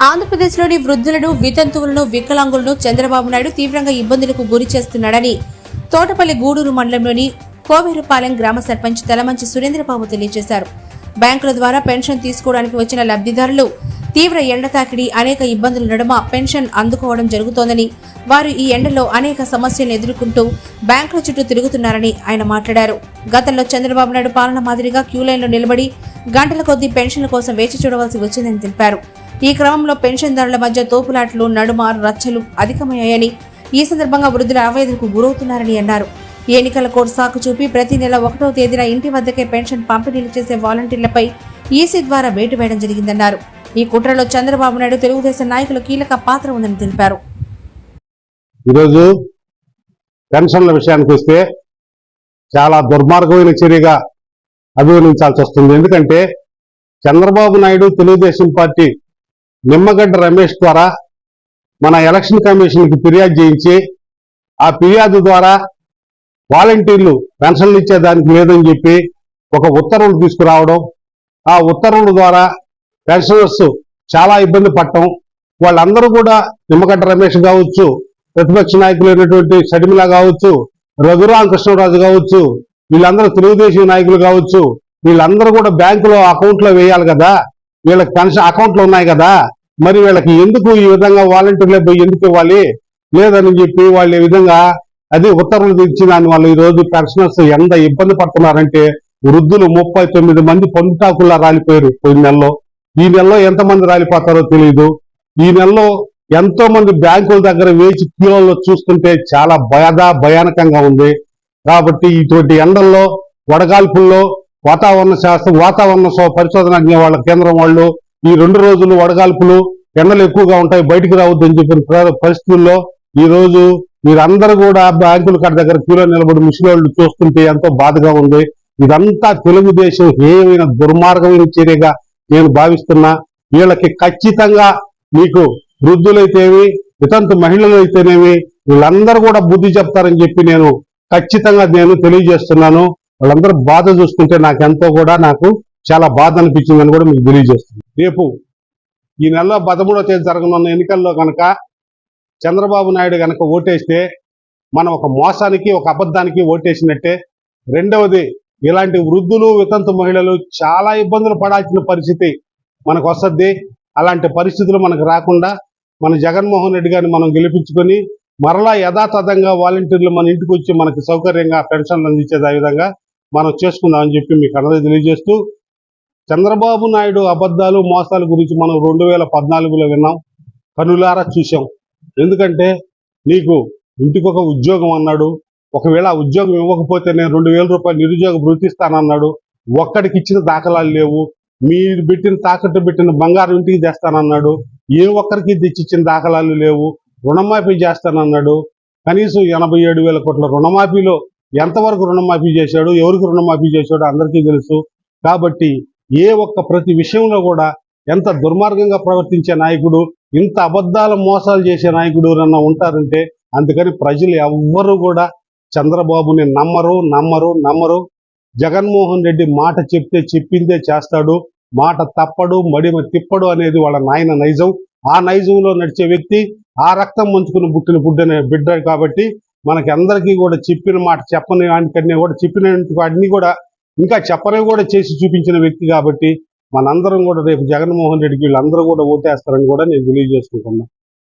ఆంధ్రప్రదేశ్లోని వృద్ధులను వితంతువులను వికలాంగులను చంద్రబాబు నాయుడు తీవ్రంగా ఇబ్బందులకు గురి చేస్తున్నాడని తోటపల్లి గూడూరు మండలంలోని కోవేరుపాలెం గ్రామ సర్పంచ్ తలమంచి సురేంద్రబాబు తెలియజేశారు. బ్యాంకుల ద్వారా పెన్షన్ తీసుకోవడానికి వచ్చిన లబ్ధిదారులు తీవ్ర ఎండ తాకిడి అనేక ఇబ్బందుల నడుమ పెన్షన్ అందుకోవడం జరుగుతోందని వారు ఈ ఎండలో అనేక సమస్యలను ఎదుర్కొంటూ బ్యాంకుల చుట్టూ తిరుగుతున్నారని ఆయన మాట్లాడారు. గతంలో చంద్రబాబు నాయుడు పాలన మాదిరిగా క్యూ లైన్లో నిలబడి గంటల కొద్దీ పెన్షన్ల కోసం వేచి చూడవలసి వచ్చిందని తెలిపారు. ఈ క్రమంలో పెన్షన్దారుల మధ్య తోపులాట్లు నడుమ రచ్చలు అధికమయ్యాయని ఈ సందర్భంగా వృద్ధుల ఆవేదనకు గురవుతున్నారని అన్నారు. ఎన్నికల కోడ్ సాకు చూపి ప్రతి నెల ఒకటో తేదీన ఇంటి వద్దకే పెన్షన్ పంపిణీలు చేసే వాలంటీర్లపై ఈసీ ద్వారా వేటు వేయడం జరిగిందన్నారు. ఈ కుట్రలో చంద్రబాబు నాయుడు తెలుగుదేశం నాయకులు కీలక పాత్ర ఉందని తెలిపారు. ఈరోజు పెన్షన్ల విషయానికి వస్తే చాలా దుర్మార్గమైన చర్యగా అభివర్ణించాల్సి వస్తుంది. ఎందుకంటే చంద్రబాబు నాయుడు తెలుగుదేశం పార్టీ నిమ్మగడ్డ రమేష్ ద్వారా మన ఎలక్షన్ కమిషన్కి ఫిర్యాదు చేయించి ఆ ఫిర్యాదు ద్వారా వాలంటీర్లు పెన్షన్లు ఇచ్చేదానికి లేదని చెప్పి ఒక ఉత్తర్వులు తీసుకురావడం ఆ ఉత్తర్వుల ద్వారా పెన్షనర్స్ చాలా ఇబ్బంది పడటం వాళ్ళందరూ కూడా నిమ్మగడ్డ రమేష్ కావచ్చు ప్రతిపక్ష నాయకులు అయినటువంటి షడిమిల కావచ్చు రఘురామ కృష్ణరాజు కావచ్చు వీళ్ళందరూ తెలుగుదేశం నాయకులు కావచ్చు వీళ్ళందరూ కూడా బ్యాంకులో అకౌంట్లో వేయాలి కదా వీళ్ళకి పెన్షన్ అకౌంట్లు ఉన్నాయి కదా మరి వీళ్ళకి ఎందుకు ఈ విధంగా వాలంటీర్లే పోయి ఎందుకు ఇవ్వాలి లేదని చెప్పి వాళ్ళు ఈ విధంగా అది ఉత్తర్వులు తెచ్చి దాని వల్ల రోజు పెన్షనర్స్ ఎంత ఇబ్బంది పడుతున్నారంటే వృద్ధులు ముప్పై తొమ్మిది మంది పొందుటాకుల్లా రాలిపోయారు పోయిన నెలలో. ఈ నెలలో ఎంతమంది రాలిపోతారో తెలియదు ఈ నెలలో ఎంతో మంది బ్యాంకుల దగ్గర వేచి క్యూలలో చూస్తుంటే చాలా భయద భయానకంగా ఉంది. కాబట్టి ఇటువంటి ఎండల్లో వడగాల్పుల్లో వాతావరణ శాస్త్రం వాతావరణ పరిశోధన వాళ్ళ కేంద్రం వాళ్ళు ఈ రెండు రోజులు వడగాల్పులు ఎండలు ఎక్కువగా ఉంటాయి బయటికి రావద్దని చెప్పిన ప్ర- పరిస్థితుల్లో ఈ రోజు మీరందరూ కూడా బ్యాంకుల కాడ దగ్గర క్యూలో నిలబడి ముసలి చూస్తుంటే ఎంతో బాధగా ఉంది. ఇదంతా తెలుగుదేశం హేయమైన దుర్మార్గమైన చర్యగా నేను భావిస్తున్నా. వీళ్ళకి ఖచ్చితంగా మీకు వృద్ధులైతేవి వితంతు మహిళలు అయితేనేమి వీళ్ళందరూ కూడా బుద్ధి చెప్తారని చెప్పి నేను ఖచ్చితంగా నేను తెలియజేస్తున్నాను. వాళ్ళందరూ బాధ చూస్తుంటే నాకెంతో కూడా నాకు చాలా బాధ అనిపించిందని కూడా మీకు తెలియజేస్తుంది రేపు ఈ నెలలో పదమూడో తేదీ జరగనున్న ఎన్నికల్లో కనుక చంద్రబాబు నాయుడు కనుక ఓటేస్తే మనం ఒక మోసానికి ఒక అబద్ధానికి ఓటేసినట్టే. రెండవది ఇలాంటి వృద్ధులు వితంతు మహిళలు చాలా ఇబ్బందులు పడాల్సిన పరిస్థితి మనకు వస్తుంది. అలాంటి పరిస్థితులు మనకు రాకుండా మన జగన్మోహన్ రెడ్డి గారిని మనం గెలిపించుకొని మరలా యథాతథంగా వాలంటీర్లు మన ఇంటికి వచ్చి మనకి సౌకర్యంగా పెన్షన్లు అందించేది ఆ విధంగా మనం చేసుకుందామని చెప్పి మీకు అందరూ తెలియజేస్తూ చంద్రబాబు నాయుడు అబద్ధాలు మోసాల గురించి మనం రెండు వేల పద్నాలుగులో విన్నాం. కనులారా చూసాం ఎందుకంటే నీకు ఇంటికి ఒక ఉద్యోగం అన్నాడు ఒకవేళ ఆ ఉద్యోగం ఇవ్వకపోతే నేను రెండు వేల రూపాయలు నిరుద్యోగ భృతి ఒక్కడికి ఇచ్చిన దాఖలాలు లేవు మీరు పెట్టిన తాకట్టు పెట్టిన బంగారం ఇంటికి తెస్తానన్నాడు ఏ ఒక్కరికి తెచ్చిచ్చిన దాఖలాలు లేవు రుణమాఫీ చేస్తానన్నాడు కనీసం ఎనభై ఏడు వేల కోట్ల రుణమాఫీలో ఎంతవరకు రుణమాఫీ చేశాడు ఎవరికి రుణమాఫీ చేశాడో అందరికీ తెలుసు. కాబట్టి ఏ ఒక్క ప్రతి విషయంలో కూడా ఎంత దుర్మార్గంగా ప్రవర్తించే నాయకుడు ఇంత అబద్ధాల మోసాలు చేసే నాయకుడు అన్న ఉంటారంటే అందుకని ప్రజలు ఎవ్వరూ కూడా చంద్రబాబుని నమ్మరు నమ్మరు నమ్మరు. జగన్మోహన్ రెడ్డి మాట చెప్తే చెప్పిందే చేస్తాడు. మాట తప్పడు మడిమ తిప్పడు అనేది వాళ్ళ నాయన నైజం. ఆ నైజంలో నడిచే వ్యక్తి ఆ రక్తం మంచుకుని పుట్టిన బుడ్డనే బిడ్డ కాబట్టి మనకి అందరికీ కూడా చెప్పిన మాట చెప్పని వాటికన్నీ కూడా చెప్పిన వాటిని కూడా ఇంకా చెప్పని కూడా చేసి చూపించిన వ్యక్తి కాబట్టి మనందరం కూడా రేపు జగన్మోహన్ రెడ్డికి వీళ్ళందరూ కూడా ఓటేస్తారని కూడా నేను తెలియజేసుకుంటున్నాను